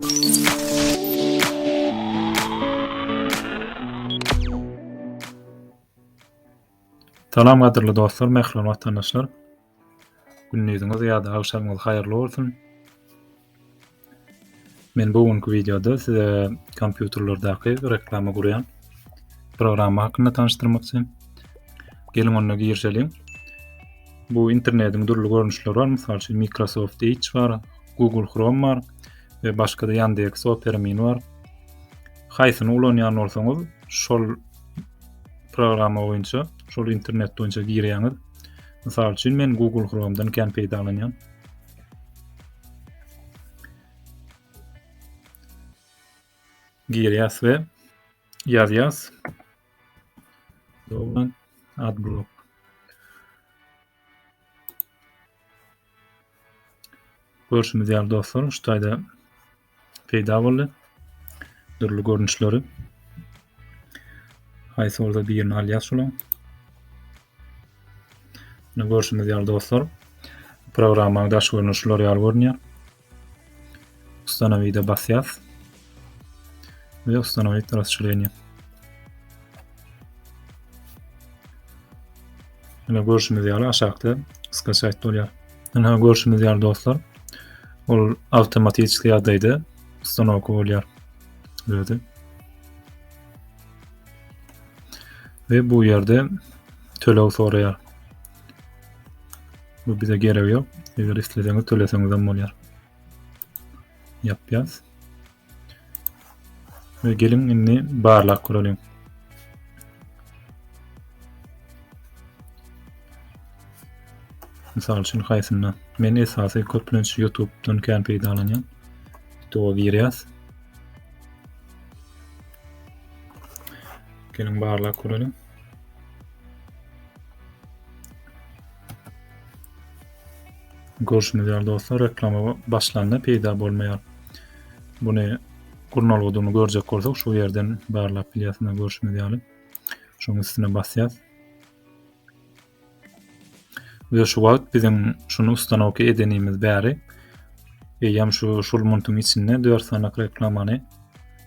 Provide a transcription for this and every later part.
Salam gaderli dostlar, mehran vatandaşlar. Günniňiz ýa-da agşamyňyz haýyrly bolsun. Men bu günkü videoda size kompýuterlerdaky reklama gurýan programma hakynda tanıştırmakçı. Gelin onunla girşelim. Bu internetin durlu görünüşleri var. Misal Microsoft Edge var, Google Chrome var, ve başka da yandex operamin var. Haýsyny ulanýan bolsaňyz, şol programa boýunça, şol internet boýunça girýäňiz. Mysal üçin men Google Chrome'dan kem peýdalanýan. Girýäs we ýazýas. Dolan adblock. Görüşümüz ýaly dostlar, şu taýda peýda boldy. Durly görnüşleri. Haýsy bolsa birini alýas şolaň. Bunu görüşimiz ýaly dostlar. Programmaň daş görnüşleri ýaly görnýär. Установить basýas. Ve установить расширение. Ene görüşimiz ýaly aşagda kıska saýt bolýar. Ene görüşimiz ýaly dostlar. Ol awtomatik ýagdaýda uстановка bolýar. Böyle. Ve bu yerde tölew soraýar. Bu bize gerek ýok. Eger istediňiz töleseňiz hem bolýar. Ýapýas. Ve gelin inni barlak kuralım. Misal üçün haýsyndan. Men esasy köplenç YouTube'dan kan peýdalanýan. Toga girýäs. Gelin barlak kuralım. Görüşmek üzere dostlar. Reklama başlandı. Peýda bolmaýar. Bunu gurnalgydygyny görjek bolsak, şu ýerden barlap bilýärsiňiz görüşmek ýaly. Şoň üstüne basýas. We şu wagt bizim şunu ustanowka edenimiz bäri. Eýem şu şul montum içinde 4 sanak reklamany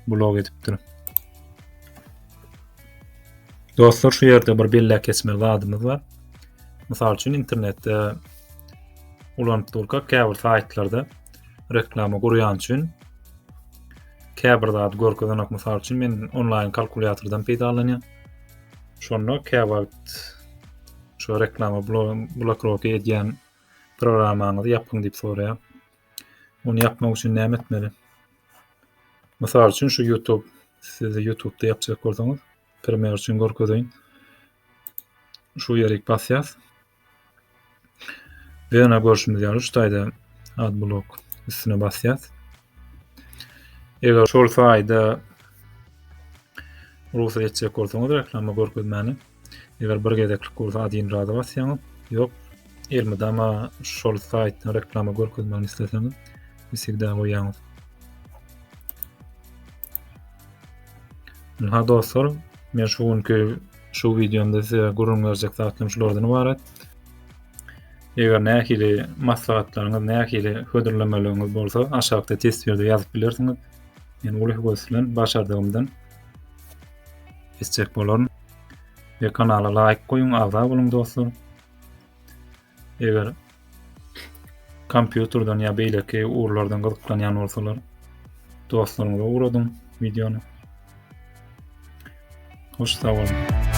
blog edipdir. Dostlar şu ýerde bir bella kesme zadymyz bar. Mysal üçin internetde ulanyp durka käbir saýtlarda reklama gurýan üçin käbir zat görkezdenek mysal üçin men onlaýn kalkulyatordan peýdalanýan. Şonda käbir şu reklama blok blokroky edýän programmaňyzy ýapyň diýip soraýar. Onu ýapmak üçin näme etmeli? Mysal üçin şu YouTube siz YouTube'da ýapjak bolsaňyz, premier üçin görkezeýin. Şu ýerek basýas. Ve ona görüşimiz ýaly şu taýda adblock üstüne basýas. Eger şol saýda ruhsat etjek bolsaňyz reklama görkezmäni Eger bir gezeklik bolsa adyn razy basýaňyz, ýok, elmydama şol saýtda reklama görkezmäni isteseňiz, misirden goýýaňyz. Ha dostlar, men şu günkü şu videomda size gurumlarjak zatlamşylardan barat. Eger nähili maslahatlaryňyz, nähili hödürlemeleňiz bolsa, aşagda tesbirde ýazyp bilersiňiz. Men uly bolsun, başardygymdan istek bolaryn. Ve kanala like koyun, agda bolun dostlar. Eger kompýuterden ýa beýleki uğurlardan gyzyklanýan bolsalar, dostlaryňyza uğradym videonu. Hoş sağ olun.